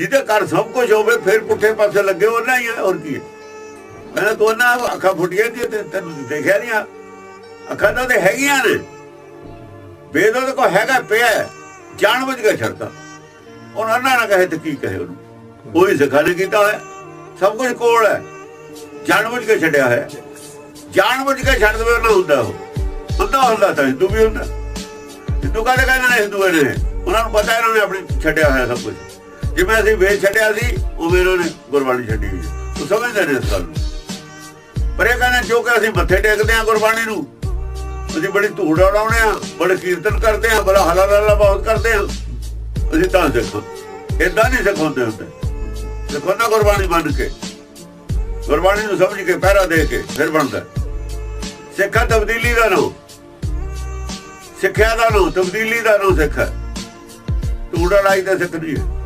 ਜਿਹਦੇ ਘਰ ਸਭ ਕੁਝ ਹੋਵੇ, ਫਿਰ ਪੁੱਠੇ ਪਾਸੇ ਲੱਗੇ ਉਹਨਾਂ ਹੀ ਹੋਰ ਕੀ? ਹੈ ਕਹਿੰਦਾ ਤੂੰ ਨਾ ਅੱਖਾਂ ਫੁੱਟੀਆਂ ਕਿ ਤੈਨੂੰ ਦੇਖਿਆ ਨਹੀਂ ਆ? ਅੱਖਾਂ ਤਾਂ ਉਹਦੇ ਹੈਗੀਆਂ ਨੇ। ਵੇਦ ਉਹਦੇ ਹੈਗਾ ਪਿਆ ਜਾਣ ਬੁੱਝ ਕੇ ਛੱਡਦਾ ਉਹਨਾਂ ਨਾ ਨਾ ਕਹੇ ਤੇ ਕੀ ਕਹੇ ਉਹਨੂੰ? ਕੋਈ ਸਿੱਖਾ ਨਹੀਂ ਕੀਤਾ ਹੋਇਆ। ਸਭ ਕੁਝ ਕੋਲ ਹੈ। ਜਾਣ ਬੁੱਝ ਕੇ ਛੱਡਿਆ ਹੋਇਆ। ਜਾਣ ਬੁੱਝ ਕੇ ਛੱਡ ਦੇਵੇ ਉਹਨਾਂ ਹੁੰਦਾ ਉਹ। ਹੁੰਦਾ ਹੁੰਦਾ ਤਾਂ ਹਿੰਦੂ ਵੀ ਹੁੰਦਾ। ਹਿੰਦੂ ਕਹਿੰਦੇ ਕਹਿੰਦੇ ਨੇ ਹਿੰਦੂ ਨੇ? ਉਹਨਾਂ ਨੂੰ ਪਤਾ ਇਹਨਾਂ ਨੇ ਆਪਣੀ ਛੱਡਿਆ ਹੋਇਆ ਸਭ ਕੁਝ ਜਿਵੇਂ ਅਸੀਂ ਵੇਚ ਛੱਡਿਆ ਸੀ, ਉਵੇਂ ਉਹਨਾਂ ਨੇ ਗੁਰਬਾਣੀ ਛੱਡੀ ਹੋਈ ਉਹ ਸਮਝਦੇ ਨੇ ਇਸ ਗੱਲ ਨੂੰ। ਪਰ ਇਹ ਕਹਿੰਦੇ, ਜੋ ਕਿ ਅਸੀਂ ਮੱਥੇ ਟੇਕਦੇ ਹਾਂ ਗੁਰਬਾਣੀ ਨੂੰ, ਅਸੀਂ ਬੜੀ ਧੂੜ ਉਡਾਉਂਦੇ ਆ ਬੜੇ ਕੀਰਤਨ ਕਰਦੇ ਆ ਬੜਾ ਹਲਾ ਹਲਾ ਬਹੁਤ ਕਰਦੇ ਆ ਅਸੀਂ ਤਾਂ ਸਿੱਖੋ। ਇਦਾਂ ਨਹੀਂ ਸਿਖਾਉਂਦੇ ਹੁੰਦੇ। ਦੇਖੋ ਗੁਰਬਾਣੀ ਮੰਨ ਕੇ। ਗੁਰਬਾਣੀ ਨੂੰ ਸਮਝ ਕੇ, ਪਹਿਰਾ ਦੇ ਕੇ, ਫਿਰ ਬਣਦਾ ਸਿੱਖਾ ਤਬਦੀਲੀ ਦਾ ਨਾਮ ਸਿੱਖਿਆ ਦਾ ਨਾਮ ਤਬਦੀਲੀ ਦਾ ਨਾਮ ਸਿੱਖਾ ਧੂੜ ਉਡਾਈ ਦਾ ਸਿੱਖ ਨਹੀਂ ਹੈ।